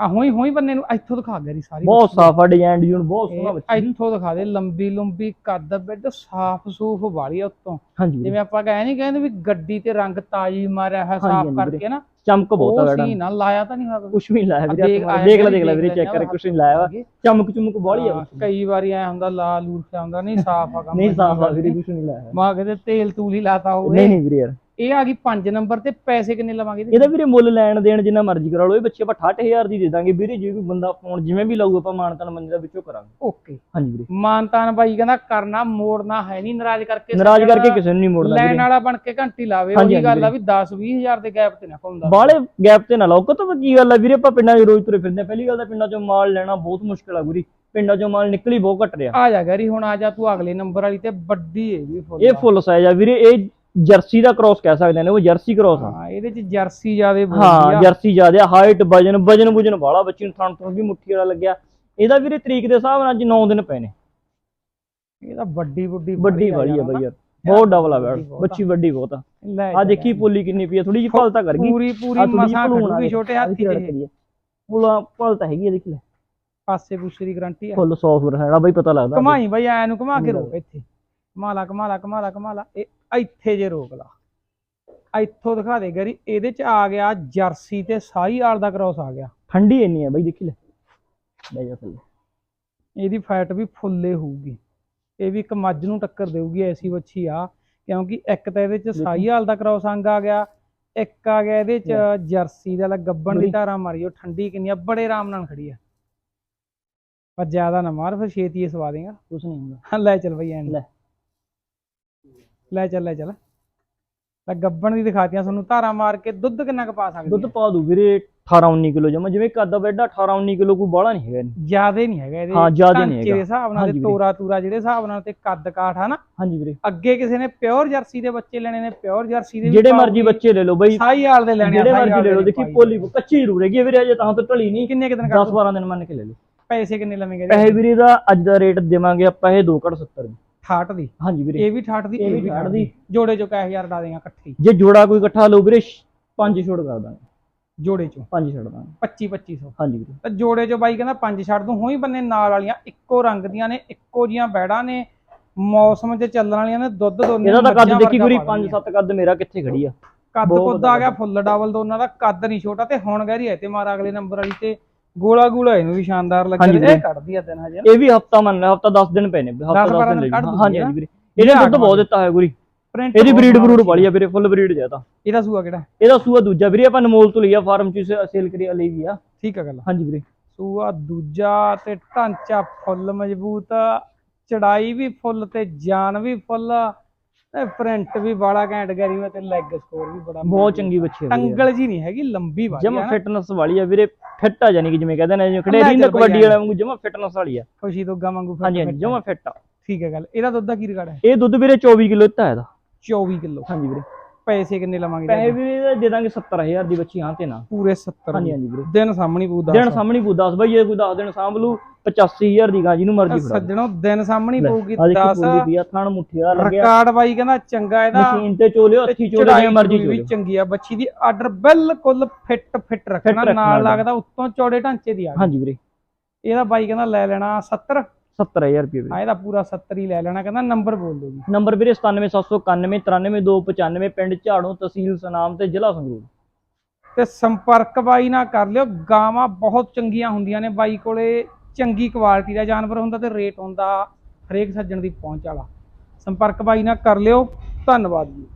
ਆ ਹੋਈ ਹੋਈ ਬੰਨੇ ਨੂੰ ਇੱਥੋਂ ਦਿਖਾ ਗਰੀ ਸਾਰੀ ਬਹੁਤ। ਸਾਫ਼ ਆ ਡਿਜ਼ਾਈਨ ਡਿਜ਼ਾਈਨ ਬਹੁਤ ਸੋਹਣਾ ਬੱਚਾ। ਇੱਥੋਂ ਦਿਖਾ ਦੇ ਲੰਬੀ ਲੰਬੀ ਕੱਦ ਬੈੱਡ ਸਾਫ਼ ਸੂਫ ਵਾਲੀ ਆ ਉੱਤੋਂ। ਜਿਵੇਂ ਆਪਾਂ ਕਹੇ ਨਹੀਂ ਕਹਿੰਦੇ ਵੀ ਗੱਡੀ ਤੇ ਰੰਗ ਤਾਜੀ ਮਾਰਿਆ ਹੈ ਸਾਫ਼ ਕਰਕੇ ਨਾ। ਚਮਕ ਬਹੁਤ ਆ ਬੈਡਾ ਸੀ ਨਾ ਲਾਇਆ ਤਾਂ ਨਹੀਂ ਹੋਇਆ। ਕੁਛ ਵੀ ਲਾਇਆ ਵੀਰੇ ਦੇਖ- ਲੈ ਦੇਖ ਲੈ ਵੀਰੇ ਚੈੱਕ ਕਰ ਕੁਛ ਨਹੀਂ ਲਾਇਆ ਚਮਕ ਚਮਕ ਬਾਹਲੀ ਆ। ਕਈ ਵਾਰੀ ਐ ਹੁੰਦਾ ਲਾ ਲੂਰ ਆਉਂਦਾ ਨਹੀਂ ਸਾਫ਼ ਆ ਕੰਮ। ਨਹੀਂ ਸਾਫ਼ ਆ ਵੀਰੇ ਕੁਛ ਨਹੀਂ ਲਾਇਆ। ਮਾਂ ਕਿਤੇ ਤੇਲ ਤੂਲ ਹੀ ਲਾਤਾ ਹੋਵੇ। ਨਹੀਂ ਨਹੀਂ ਵੀਰੇ ਯਾਰ। ਇਹ ਆ ਗਈ 5 ਨੰਬਰ ਤੇ ਪੈਸੇ ਕਿੰਨੇ ਲਵਾਂਗੇ ਇਹਦੇ? ਵੀਰੇ ਮੁੱਲ ਲੈਣ ਦੇਣ ਜਿੰਨਾ ਮਰਜ਼ੀ ਕਰਾ ਲਓ। ਇਹ ਬੱਚੇ ਆਪਾਂ 68000 ਦੀ ਦੇ ਦਾਂਗੇ। ਵੀਰੇ ਜੇ ਕੋਈ ਬੰਦਾ ਫੋਨ ਜਿਵੇਂ ਵੀ ਲਾਊ ਆਪਾਂ ਮਾਨਤਨ ਮੰਨੇ ਦਾ ਵਿੱਚੋਂ ਕਰਾਂਗੇ। ਓਕੇ। ਹਾਂਜੀ ਵੀਰੇ। ਮਾਨਤਾਨ ਬਾਈ ਕਹਿੰਦਾ ਕਰਨਾ ਮੋੜਨਾ ਹੈ ਨਹੀਂ ਨਾਰਾਜ਼ ਕਰਕੇ ਨਾਰਾਜ਼ ਕਰਕੇ ਕਿਸੇ ਨੂੰ ਨਹੀਂ ਮੋੜਨਾ ਲੈਣ ਵਾਲਾ ਬਣ ਕੇ ਘੰਟੀ ਲਾਵੇ ਉਹਦੀ ਗੱਲ ਆ ਵੀ 10 20000 ਦੇ ਗੈਪ ਤੇ ਨਾ ਪਾਉਂਦਾ ਬਾਹਲੇ ਗੈਪ ਤੇ ਨਾ ਲਾਓ। ਕਤੋਂ ਕੀ ਗੱਲ ਆ ਵੀਰੇ ਆਪਾਂ ਪਿੰਡਾਂ 'ਚ ਰੋਜ਼ ਤੁਰੇ ਫਿਰਦੇ ਆ। ਪਹਿਲੀ ਗੱਲ ਤਾਂ ਪਿੰਡਾਂ 'ਚੋਂ ਮਾਲ ਲੈਣਾ ਬਹੁਤ ਮੁਸ਼ਕਲ ਆ ਵੀਰੇ। ਪਿੰਡਾਂ 'ਚੋਂ ਮਾਲ ਨਿਕਲੀ ਬਹੁਤ ਘਟ ਰਿਹਾ। ਆ ਜਾ ਗਰੀ ਹੁਣ ਆ ਜਾ ਤੂੰ ਅਗਲੇ ਨੰਬਰ ਵਾਲੀ ਤੇ ਵੱਡੀ ਹੈ ਵੀ ਫੁੱਲ ਇਹ ਫੁੱਲ ਸਾਈਜ਼ ਆ। ਵੀਰੇ ਇਹ ਜਰਸੀ ਦਾ ਕ੍ਰਾਸ ਕਹਿ ਸਕਦੇ ਨੇ ਉਹ ਜਰਸੀ ਕ੍ਰਾਸ ਆ। ਹਾਂ ਇਹਦੇ ਚ ਜਰਸੀ ਜਿਆਦੇ ਹਾਂ ਜਰਸੀ ਜ਼ਿਆਦਾ ਹਾਈਟ ਵਜਨ ਵਜਨ ਵਜਨ ਵਾਲਾ ਬੱਚੀ ਨੂੰ ਥਣ ਤੋਂ ਵੀ ਮੁੱਠੀ ਵਾਲਾ ਲੱਗਿਆ। ਇਹਦਾ ਵੀਰੇ ਤਰੀਕ ਦੇ ਹਿਸਾਬ ਨਾਲ ਅੱਜ 9 ਦਿਨ ਪਏ ਨੇ। ਇਹ ਤਾਂ ਵੱਡੀ ਵੱਡੀ ਵੱਡੀ ਵਾਲੀ ਆ ਬਾਈ ਯਾਰ। ਬਹੁਤ ਡਬਲ ਆ ਬੈਡ ਬੱਚੀ ਵੱਡੀ ਬਹੁਤ ਆ। ਆ ਦੇਖੀ ਪੋਲੀ ਕਿੰਨੀ ਪਈ ਆ ਥੋੜੀ ਜਿਹੀ ਫਲ ਤਾਂ ਕਰ ਗਈ। ਪੂਰੀ ਪੂਰੀ ਮਸਾਂ ਖੜੂਗੀ ਛੋਟੇ ਹਾਥੀ ਦੇ ਪੁਲਾ ਫਲ ਤਾਂ ਹੈਗੀ ਆ ਦੇਖ ਲੈ। ਪਾਸੇ ਪੂਸੇ ਦੀ ਗਰੰਟੀ ਆ। ਫੁੱਲ 100% ਹੈਗਾ ਬਾਈ ਪਤਾ ਲੱਗਦਾ। ਕਮਾਈ ਬਈ ਐ ਨੂੰ ਕਮਾ ਕੇ ਰੋਕ ਇੱਥੇ। ਕਮਾਲਾ ਕਮਾਲਾ ਕਮਾਲਾ ਕਮਾਲਾ। ਇਹ ਇੱਥੇ ਜੇ ਰੋਕ ਲਾ। ਇੱਥੋਂ ਦਿਖਾ ਦੇ ਗਰੀ ਇਹਦੇ ਚ ਆ ਗਿਆ ਜਰਸੀ ਤੇ ਸਾਈ ਆਲ ਦਾ ਕ੍ਰਾਸ ਆ ਗਿਆ। ਠੰਡੀ ਇੰਨੀ ਆ ਬਾਈ ਦੇਖੀ ਲੈ। ਲੈ ਜਾ ਥੱਲੇ। ਇਹਦੀ ਫੈਟ ਵੀ ਫੁੱਲੇ ਹੋਊਗੀ। ਇਹ ਵੀ ਇੱਕ ਮੱਝ ਨੂੰ ਟੱਕਰ ਦੇਊਗੀ ਐਸੀ ਵੱਛੀ ਆ। ਕਿਉਂਕਿ ਇੱਕ ਤਾਂ ਇਹਦੇ ਚ ਸਾਈ ਹਾਲ ਦਾ ਕ੍ਰਾਸ ਅੰਗ ਆ ਗਿਆ ਇੱਕ ਆ ਗਿਆ ਇਹਦੇ ਚ ਜਰਸੀ ਦਾ ਲਾ ਗੱਬਣ ਦੀ ਧਾਰਾ ਮਾਰੀ ਉਹ ਠੰਡੀ ਕਿੰਨੀ ਆ ਬੜੇ ਆਰਾਮ ਨਾਲ ਖੜੀ ਆ। ਪਰ ਜ਼ਿਆਦਾ ਨਾ ਮਾਰ ਫਿਰ ਛੇਤੀ ਸਵਾ ਦੇਗਾ। ਕੁਛ ਨਹੀਂ ਹੁੰਦਾ। ਲੈ ਚੱਲ ਬਈ ਐਨ ਲੈ। ਲੈ ਚੱਲ ਲੈ ਚੱਲ। ਤਾਂ ਗੱਬਣ ਦੀ ਦਿਖਾਤੀਆਂ ਤੁਹਾਨੂੰ ਧਾਰਾ ਮਾਰ ਕੇ ਦੁੱਧ ਕਿੰਨਾ ਕੁ ਪਾ ਸਕਦੇ ਦੁੱਧ ਪਾ ਦੂ ਵੀਰੇ 18 19 ਕਿਲੋ ਜਮਾ ਜਿਵੇਂ ਕੱਦ ਬੈਡਾ 18 19 ਕਿਲੋ ਕੋਈ ਬਾਹਲਾ ਨਹੀਂ ਹੈਗਾ। ਜਿਆਦੇ ਨਹੀਂ ਹੈਗਾ ਇਹਦੇ। ਹਾਂ, ਜ਼ਿਆਦੇ ਨਹੀਂ ਹੈਗਾ। ਦੇ ਹਿਸਾਬ ਨਾਲ ਤੇ। ਤੋਰਾ ਤੂਰਾ ਜਿਹੜੇ ਹਿਸਾਬ ਨਾਲ ਤੇ ਕੱਦ ਕਾਠ ਆ ਨਾ ਹਾਂਜੀ ਵੀਰੇ। ਅੱਗੇ ਕਿਸੇ ਨੇ ਪਿਓਰ ਜਰਸੀ ਦੇ ਬੱਚੇ ਲੈਣੇ ਨੇ ਪਿਓਰ ਜਰਸੀ ਦੇ ਜਿਹੜੇ। ਮਰਜ਼ੀ ਬੱਚੇ ਲੈ ਲਓ ਬਾਈ। ਸਾਈ ਹਾਲ ਦੇ ਲੈਣੇ ਜਿਹੜੇ ਮਰਜ਼ੀ ਲੈ ਲਓ। ਦੇ ਦੇਖੀ। ਪੋਲੀ ਕੱਚੀ ਜ਼ਰੂਰ ਹੈਗੀ ਵੀਰੇ ਅਜੇ ਤਾਂ ਤੋਂ ਢਲੀ ਨਹੀਂ। ਕਿੰਨੇ ਕਿਦਨ 10 12 ਦਿਨ ਮੰਨ ਕੇ ਲੈ ਲਓ। ਪੈਸੇ ਕਿੰਨੇ ਲਵੇਂਗੇ ਪੈਸੇ ਵੀਰੇ ਦਾ ਅੱਜ ਦਾ ਰੇਟ ਦੇਵਾਂਗੇ ਆਪਾਂ ਇਹ 2 ਘੜ 70 ਦੀ। 68 ਦੀ। ਹਾਂਜੀ ਵੀਰੇ। ਇਹ ਵੀ 68 ਦੀ ਇਹ ਵੀ 68 ਦੀ। ਜੋੜੇ ਚੋਂ ਕਹੇ ਹਜ਼ਾਰ ਡਾ ਦੇਗਾ ਇਕੱਠੀ ਜੇ ਜੋੜਾ ਕੋਈ ਇਕੱਠਾ ਲਓ ਵੀਰੇ 5 ਛੋੜ ਕਰ ਦਾਂਗੇ। ਜੋੜੇ ਚੋਂ। 5 ਛੱਡ ਦਾਂਗੇ। 25 2500 ਹਾਂਜੀ ਵੀਰੇ। ਤਾਂ ਜੋੜੇ ਚੋਂ ਬਾਈ ਕਹਿੰਦਾ ਪੰਜ ਛੱਡ ਦੂੰ। ਹੋਈ ਬੰਨੇ ਨਾਲ ਵਾਲੀਆਂ ਇੱਕੋ ਰੰਗ ਦੀਆਂ ਨੇ ਇੱਕੋ ਜੀਆਂ ਬੈੜਾਂ ਨੇ ਮੌਸਮ 'ਚ ਚੱਲਣ ਵਾਲੀਆਂ ਨੇ ਦੁੱਧ ਦੋਨੇ ਇਹਦਾ ਤਾਂ ਕੱਦ ਦੇਖੀ ਵਰਗਾ ਵੀਰੇ ਪਾ 5 ਦਿੰਦੀਆਂ। 7 ਕੱਦ ਮੇਰਾ ਕਿੱਥੇ ਖੜੀ ਆ? ਕੱਦ ਕੁੱਦ ਆ ਗਿਆ ਫੁੱਲ ਡਬਲ ਦੋਨਾਂ ਦਾ ਕੱਦ ਨਹੀਂ ਛੋਟਾ ਤੇ ਹੁਣ ਗਹਿਰੀ ਹੈ ਤੇ ਮਾਰ ਅਗਲੇ ਨੰਬਰ ਵਾਲੀ ਤੇ ਗੋਲਾ ਗੋਲਾ ਇਹਨੂੰ ਵੀ ਸ਼ਾਨਦਾਰ ਹਾਂਜੀ ਲੱਗਿਆ ਵੀਰੇ। ਇਹ ਕੱਢਦੀ ਆ ਦਿਨ ਹਜੇ। ਇਹ ਵੀ ਹਫਤਾ ਮੰਨ ਲੈ ਹਫਤਾ 10 ਦਿਨ ਪਏ ਨੇ ਹਫਤਾ 10 12 ਦਿਨ ਦਿਨ ਕੱਢ ਲੈ ਦੂਗੀ ਹਾਂਜੀ। ਹਾਂਜੀ ਵੀਰੇ ਇਹਨੇ ਦੁੱਧ ਬਹੁਤ ਦਿੱਤਾ ਹੋਇਆ ਗੁਰੀ। ਪ੍ਰਿੰਟ ਇਹਦੀ ਬਰੀਡ ਬਰੂਡ ਵਾਲੀ ਆ ਵੀਰੇ ਫੁੱਲ ਬਰੀਡ ਜਿਆ ਤਾਂ। ਇਹਦਾ ਸੂਆ ਕਿਹੜਾ? ਇਹਦਾ ਸੂਆ ਦੂਜਾ ਵੀਰੇ ਆਪਾਂ ਨਮੋਲ ਤੋਂ ਲਿਆ ਫਾਰਮ ਚ ਸੇਲ ਕਰੀ ਲਈ ਵੀ ਆ। ਠੀਕ ਆ ਗੱਲ। ਹਾਂਜੀ ਵੀਰੇ। ਸੂਆ ਦੂਜਾ ਤੇ ਢਾਂਚਾ ਫੁੱਲ ਮਜ਼ਬੂਤ ਚੜਾਈ ਵੀ ਫੁੱਲ ਤੇ ਜਾਨ ਵੀ ਫੁੱਲ। ਪ੍ਰਿੰਟ ਵੀ ਬੜਾ ਘੈਂਟ ਗਰੀ ਹੋਇਆ ਤੇ ਲੈਗ ਸਕੋਰ ਵੀ ਬੜਾ ਬਹੁਤ ਚੰਗੀ ਬੱਚੀ ਵੀਰੇ। ਟੰਗਲ ਜੀ ਨਹੀਂ ਹੈਗੀ ਲੰਬੀ ਵਾਲੀ ਜਮਾ ਨਾ। ਫਿਟਨੈਸ ਵਾਲੀ ਆ ਵੀਰੇ ਫਿੱਟ ਆ ਜਾਨੀ ਕਿ ਜਿਵੇਂ ਕਹਿੰਦੇ ਨੇ ਲੈ ਰੀਨ ਚੱਲ ਕਬੱਡੀ ਵਾਲਾ ਵਾਂਗੂ ਜਮਾ ਫਿਟਨੈਸ ਵਾਲੀ ਆ। ਖੁਸ਼ੀ ਤੋਂ ਗਾਂ ਵਾਂਗੂ ਹਾਂਜੀ ਹਾਂਜੀ ਜਮਾ ਫਿੱਟ ਆ। ਠੀਕ ਹੈ ਗੱਲ ਇਹਦਾ ਦੁੱਧ ਦਾ ਕੀ ਰਿਕਾਰਡ ਹੈ? ਇਹ ਦੁੱਧ ਵੀਰੇ 24 ਕਿਲੋ ਦਿੱਤਾ ਇਹਦਾ। 24 ਕਿਲੋ। ਹਾਂਜੀ ਵੀਰੇ। ਪੈਸੇ ਕਿੰਨੇ ਲਵਾਂਗੇ ਪੈਸੇ ਇਹਦੇ? ਦੇ ਦਾਂਗੇ 70000 ਦੀ ਬੱਚੀ ਹਾਂ ਤੇ ਨਾ। ਪੂਰੇ 70 ਹਾਂਜੀ ਹਾਂਜੀ ਵੀਰੇ। ਦਿਨ ਸਾਹਮਣੇ ਪੂ ਦਿਨ ਸਾਹਮਣੇ ਕੋ 10 ਬਈ ਜੇ ਕੋਈ 10 ਦਿਨ ਸਾਂਭ ਲੂ 85000 ਦੀ ਗਾਂ ਜਿਹਨੂੰ ਮਰਜ਼ੀ ਫੜਾ ਸੱਜਣੋ ਦਿਨ ਸਾਹਮਣੇ ਪਊਗੀ ਆ ਦੇਖੀ 10 ਪੂਰੀ ਪਈ ਆ ਥਣ ਮੁੱਠੀ ਵਾਲਾ ਲੱਗਿਆ ਰਿਕਾਰਡ ਬਾਈ ਕਹਿੰਦਾ ਚੰਗਾ ਇਹਦਾ। ਮਸ਼ੀਨ ਤੇ ਚੋਲਿਓ ਹੱਥੀ ਚੋਲਿਓ ਜਿਵੇਂ ਮਰਜ਼ੀ ਵੀ ਚੋਲਿਓ। ਚੰਗੀ ਆ ਬੱਚੀ ਦੀ ਆਰਡਰ ਬਿਲਕੁਲ ਫਿੱਟ ਫਿੱਟ ਰੱਖਣਾ ਨਾਲ। ਲੱਗਦਾ ਉੱਤੋਂ ਚੌੜੇ ਢਾਂਚੇ ਦੀ ਆ। ਹਾਂਜੀ ਵੀਰੇ। ਇਹਦਾ ਬਾਈ ਕਹਿੰਦਾ ਲੈ ਲੈਣਾ 70 70000 ਰੁਪਏ ਵੀਰੇ। ਆ ਇਹਦਾ ਪੂਰਾ 70 ਹੀ ਲੈ ਲੈਣਾ ਕਹਿੰਦਾ ਨੰਬਰ ਬੋਲ ਦਿਓ ਜੀ। ਨੰਬਰ ਵੀਰੇ 97791 93295 ਪਿੰਡ ਝਾੜੋ ਤਹਿਸੀਲ ਸਨਾਮ ਤੇ ਜ਼ਿਲ੍ਹਾ ਸੰਗਰੂਰ। ਤੇ ਸੰਪਰਕ ਬਾਈ ਨਾਲ ਕਰ ਲਿਓ ਗਾਵਾਂ ਬਹੁਤ ਚੰਗੀਆਂ ਹੁੰਦੀਆਂ ਨੇ ਬਾਈ ਕੋਲੇ ਚੰਗੀ ਕੁਆਲਿਟੀ ਦਾ ਜਾਨਵਰ ਹੁੰਦਾ ਤੇ ਰੇਟ ਹੁੰਦਾ ਹਰੇਕ ਸੱਜਣ ਦੀ ਪਹੁੰਚ ਵਾਲਾ। ਸੰਪਰਕ ਬਾਈ ਨਾਲ ਕਰ ਲਿਓ ਧੰਨਵਾਦ ਜੀ।